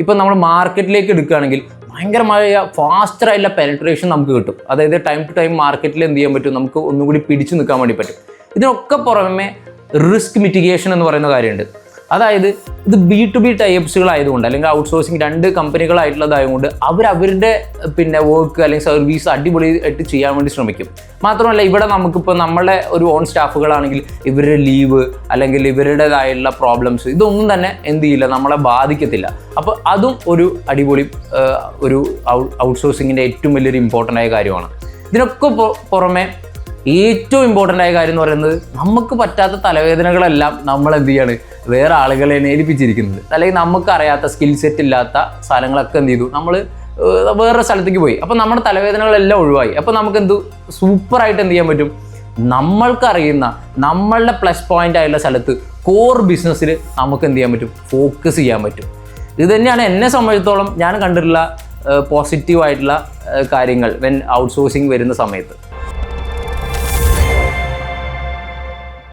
ഇപ്പം നമ്മൾ മാർക്കറ്റിലേക്ക് എടുക്കുകയാണെങ്കിൽ ഭയങ്കരമായ ഫാസ്റ്ററായിട്ടുള്ള പെനട്രേഷൻ നമുക്ക് കിട്ടും. അതായത് ടൈം ടു ടൈം മാർക്കറ്റിൽ എന്ത് ചെയ്യാൻ പറ്റും? നമുക്ക് ഒന്നുകൂടി പിടിച്ചു നിൽക്കാൻ വേണ്ടി പറ്റും. ഇതിനൊക്കെ പുറമെ റിസ്ക് മിറ്റിഗേഷൻ എന്ന് പറയുന്ന കാര്യമുണ്ട്. അതായത് ഇത് ബി ടു ബി ടൈപ്സുകൾ ആയതുകൊണ്ട് അല്ലെങ്കിൽ ഔട്ട്സോഴ്സിങ് രണ്ട് കമ്പനികളായിട്ടുള്ളതായതുകൊണ്ട് അവർ അവരുടെ പിന്നെ വർക്ക് അല്ലെങ്കിൽ സർവീസ് അടിപൊളി ആയിട്ട് ചെയ്യാൻ വേണ്ടി ശ്രമിക്കും. മാത്രമല്ല ഇവിടെ നമുക്കിപ്പോൾ നമ്മളെ ഒരു ഓൺ സ്റ്റാഫുകളാണെങ്കിൽ ഇവരുടെ ലീവ് അല്ലെങ്കിൽ ഇവരുടേതായുള്ള പ്രോബ്ലംസ് ഇതൊന്നും തന്നെ എന്ത് ചെയ്യില്ല നമ്മളെ ബാധിക്കത്തില്ല. അപ്പോൾ അതും ഒരു അടിപൊളി ഒരു ഔട്ട്സോഴ്സിങ്ങിന്റെ ഏറ്റവും വലിയൊരു ഇമ്പോർട്ടന്റ് ആയ കാര്യമാണ്. ഇതിനൊക്കെ പുറമെ ഏറ്റവും ഇമ്പോർട്ടന്റ് ആയ കാര്യം എന്ന് പറയുന്നത് നമുക്ക് പറ്റാത്ത തലവേദനകളെല്ലാം നമ്മൾ എന്ത് ചെയ്യാണ് വേറെ ആളുകളെ ഏൽപ്പിച്ചിരിക്കുന്നത് അല്ലെങ്കിൽ നമുക്കറിയാത്ത സ്കിൽ സെറ്റ് ഇല്ലാത്ത സ്ഥലങ്ങളൊക്കെ എന്ത് ചെയ്തു? നമ്മൾ വേറെ സ്ഥലത്തേക്ക് പോയി. അപ്പോൾ നമ്മുടെ തലവേദനകളെല്ലാം ഒഴിവായി. അപ്പോൾ നമുക്ക് എന്ത് സൂപ്പറായിട്ട് എന്ത് ചെയ്യാൻ പറ്റും? നമ്മൾക്കറിയുന്ന നമ്മളുടെ പ്ലസ് പോയിന്റ് ആയുള്ള സ്ഥലത്ത് കോർ ബിസിനസ്സിൽ നമുക്ക് എന്ത് ചെയ്യാൻ പറ്റും? ഫോക്കസ് ചെയ്യാൻ പറ്റും. ഇത് തന്നെയാണ് എന്നെ സംബന്ധിച്ചിടത്തോളം ഞാൻ കണ്ടിട്ടുള്ള പോസിറ്റീവായിട്ടുള്ള കാര്യങ്ങൾ വെൻ ഔട്ട്സോഴ്സിങ് വരുന്ന സമയത്ത്.